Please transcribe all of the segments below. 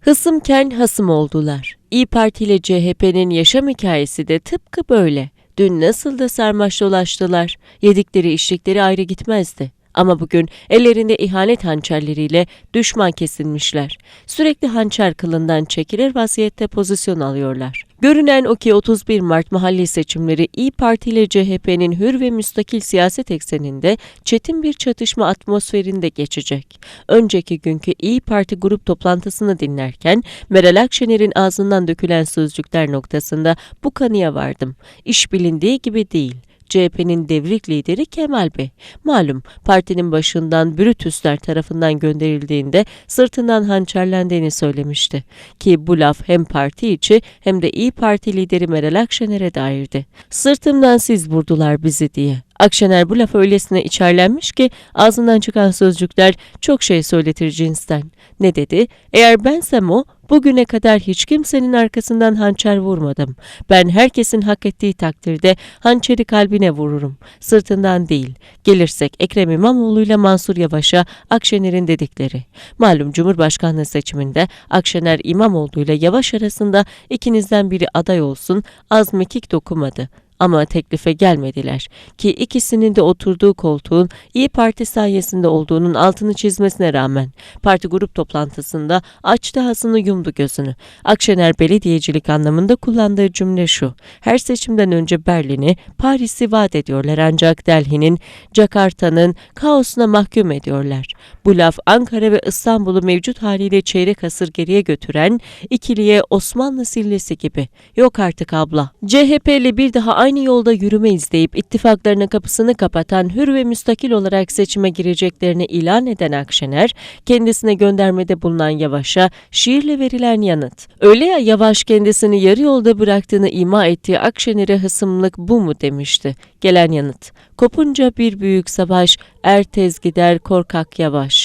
Hısımken hasım oldular. İyi Parti ile CHP'nin yaşam hikayesi de tıpkı böyle. Dün nasıl da sarmaş dolaştılar. Yedikleri içtikleri ayrı gitmezdi. Ama bugün ellerinde ihanet hançerleriyle düşman kesilmişler. Sürekli hançer kılından çekilir vaziyette pozisyon alıyorlar. Görünen o ki 31 Mart mahalli seçimleri İyi Parti ile CHP'nin hür ve müstakil siyaset ekseninde çetin bir çatışma atmosferinde geçecek. Önceki günkü İyi Parti grup toplantısını dinlerken Meral Akşener'in ağzından dökülen sözcükler noktasında bu kanıya vardım. İş bilindiği gibi değil. CHP'nin devrik lideri Kemal Bey. Malum partinin başından Brütüsler tarafından gönderildiğinde sırtından hançerlendiğini söylemişti. Ki bu laf hem parti içi hem de İyi Parti lideri Meral Akşener'e dairdi. Sırtımdan siz vurdular bizi diye. Akşener bu lafı öylesine içerlenmiş ki ağzından çıkan sözcükler çok şey söyletir cinsten. Ne dedi? Eğer bensem o, bugüne kadar hiç kimsenin arkasından hançer vurmadım. Ben herkesin hak ettiği takdirde hançeri kalbine vururum. Sırtından değil. Gelirsek Ekrem İmamoğlu ile Mansur Yavaş'a Akşener'in dedikleri. Malum Cumhurbaşkanlığı seçiminde Akşener İmamoğlu ile Yavaş arasında ikinizden biri aday olsun az mekik dokumadı. Ama teklife gelmediler ki ikisinin de oturduğu koltuğun İyi Parti sayesinde olduğunun altını çizmesine rağmen parti grup toplantısında açtı ağzını yumdu gözünü. Akşener belediyecilik anlamında kullandığı cümle şu. Her seçimden önce Berlin'i, Paris'i vaat ediyorlar ancak Delhi'nin, Jakarta'nın kaosuna mahkum ediyorlar. Bu laf Ankara ve İstanbul'u mevcut haliyle çeyrek asır geriye götüren ikiliye Osmanlı sillesi gibi. Yok artık abla. CHP'li bir daha aynı yolda yürüme izleyip ittifaklarının kapısını kapatan hür ve müstakil olarak seçime gireceklerini ilan eden Akşener, kendisine göndermede bulunan Yavaş'a şiirle verilen yanıt. Öyle ya Yavaş kendisini yarı yolda bıraktığını ima ettiği Akşener'e hısımlık bu mu demişti. Gelen yanıt. Kopunca bir büyük savaş, er tez gider korkak yavaş.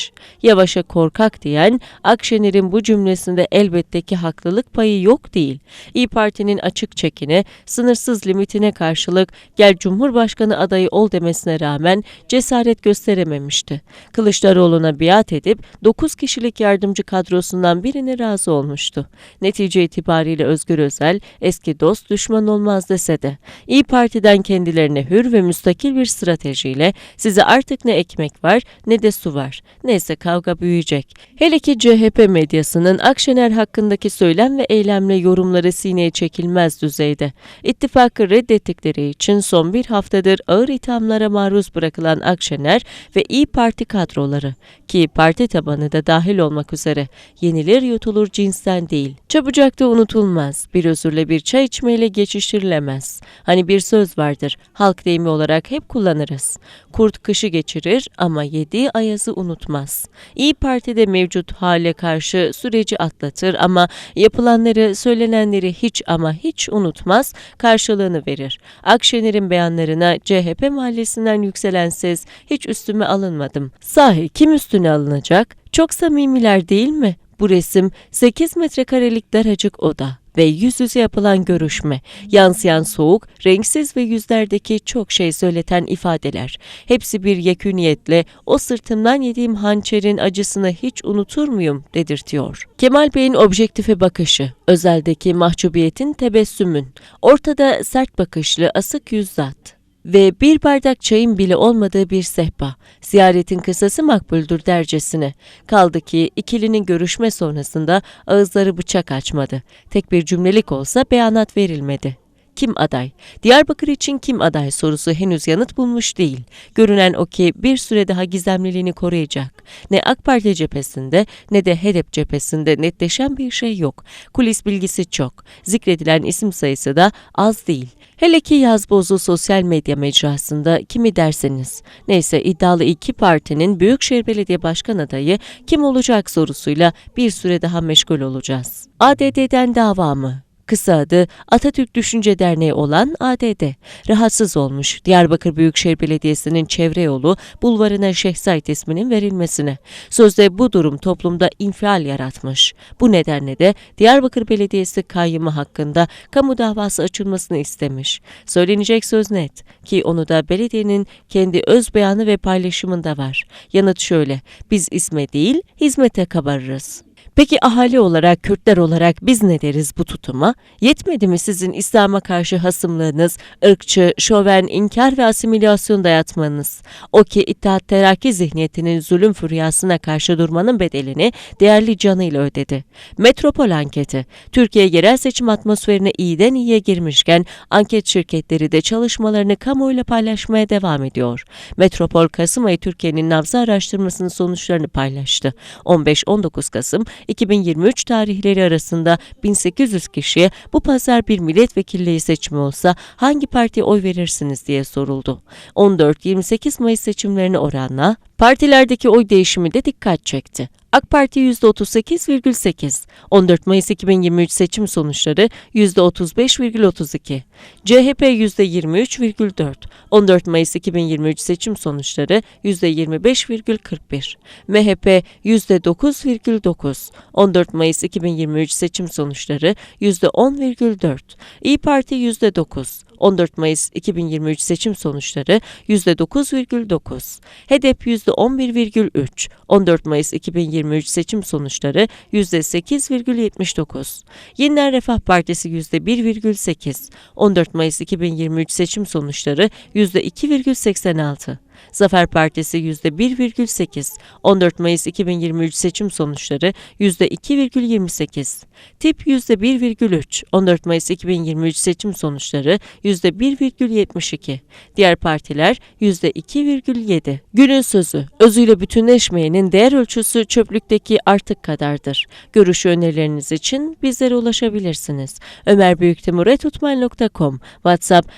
Yavaş'a korkak diyen Akşener'in bu cümlesinde elbette ki haklılık payı yok değil. İyi Parti'nin açık çekine, sınırsız limitine karşılık gel Cumhurbaşkanı adayı ol demesine rağmen cesaret gösterememişti. Kılıçdaroğlu'na biat edip 9 kişilik yardımcı kadrosundan birine razı olmuştu. Netice itibariyle Özgür Özel eski dost düşman olmaz dese de İyi Parti'den kendilerine hür ve müstakil bir stratejiyle size artık ne ekmek var ne de su var. Neyse kavga büyüyecek. Hele ki CHP medyasının Akşener hakkındaki söylem ve eylemle yorumları sineye çekilmez düzeyde. İttifakı reddettikleri için son bir haftadır ağır ithamlara maruz bırakılan Akşener ve İyi Parti kadroları ki parti tabanı da dahil olmak üzere yenilir yutulur cinsten değil. Çabucak da unutulmaz. Bir özürle bir çay içmeyle geçiştirilemez. Hani bir söz vardır. Halk deyimi olarak hep kullanırız. Kurt kışı geçirir ama yediği ayazı unutmaz. İyi Parti'de mevcut hale karşı süreci atlatır ama yapılanları, söylenenleri hiç ama hiç unutmaz, karşılığını verir. Akşener'in beyanlarına CHP mahallesinden yükselen ses hiç üstüme alınmadım. Sahi kim üstüne alınacak? Çok samimiler değil mi? Bu resim 8 metrekarelik daracık oda ve yüz yüze yapılan görüşme, yansıyan soğuk, renksiz ve yüzlerdeki çok şey söyleten ifadeler. Hepsi bir yeküniyetle o sırtımdan yediğim hançerin acısını hiç unutur muyum dedirtiyor. Kemal Bey'in objektife bakışı, özeldeki mahcubiyetin tebessümün, ortada sert bakışlı asık yüz zat ve bir bardak çayın bile olmadığı bir sehpa. Ziyaretin kısası makbuldür dercesine. Kaldı ki ikilinin görüşme sonrasında ağızları bıçak açmadı. Tek bir cümlelik olsa beyanat verilmedi. Kim aday? Diyarbakır için kim aday sorusu henüz yanıt bulmuş değil. Görünen o ki bir süre daha gizemliliğini koruyacak. Ne AK Parti cephesinde ne de HDP cephesinde netleşen bir şey yok. Kulis bilgisi çok. Zikredilen isim sayısı da az değil. Hele ki yazbozu sosyal medya mecrasında kimi derseniz. Neyse iddialı iki partinin Büyükşehir Belediye Başkan adayı kim olacak sorusuyla bir süre daha meşgul olacağız. ADD'den dava mı? Kısa adı Atatürk Düşünce Derneği olan ADD. Rahatsız olmuş Diyarbakır Büyükşehir Belediyesi'nin çevre yolu bulvarına Şehzait isminin verilmesine. Sözde bu durum toplumda infial yaratmış. Bu nedenle de Diyarbakır Belediyesi kayyımı hakkında kamu davası açılmasını istemiş. Söylenecek söz net ki onu da belediyenin kendi öz beyanı ve paylaşımında var. Yanıt şöyle, biz isme değil hizmete kabarırız. Peki ahali olarak, Kürtler olarak biz ne deriz bu tutuma? Yetmedi mi sizin İslam'a karşı hasımlığınız, ırkçı, şoven, inkar ve asimilasyon dayatmanız? O ki İttihat Terakki zihniyetinin zulüm furyasına karşı durmanın bedelini değerli canıyla ödedi. Metropol anketi, Türkiye yerel seçim atmosferine iyiden iyiye girmişken anket şirketleri de çalışmalarını kamuoyuyla paylaşmaya devam ediyor. Metropol Kasım ayı Türkiye'nin nabzı araştırmasının sonuçlarını paylaştı. 15-19 Kasım 2023 tarihleri arasında 1800 kişiye bu pazar bir milletvekilliği seçimi olsa hangi partiye oy verirsiniz diye soruldu. 14-28 Mayıs seçimlerine oranla partilerdeki oy değişimi de dikkat çekti. AK Parti %38,8, 14 Mayıs 2023 seçim sonuçları %35,32, CHP %23,4, 14 Mayıs 2023 seçim sonuçları %25,41, MHP %9,9, 14 Mayıs 2023 seçim sonuçları %10,4, İyi Parti %9, 14 Mayıs 2023 seçim sonuçları %9,9, HDP %11,3, 14 Mayıs 2023 seçim sonuçları %8,79, Yeniden Refah Partisi %1,8, 14 Mayıs 2023 seçim sonuçları %2,86, Zafer Partisi %1,8, 14 Mayıs 2023 seçim sonuçları %2,28, Tip %1,3, 14 Mayıs 2023 seçim sonuçları %1,72, diğer partiler %2,7. Günün sözü, özüyle bütünleşmeyenin değer ölçüsü çöplükteki artık kadardır. Görüş önerileriniz için bizlere ulaşabilirsiniz. Ömer Büyüktimur.com, WhatsApp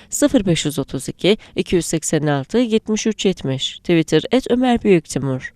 0532 286 73 70, Twitter et Ömer Büyüktimur.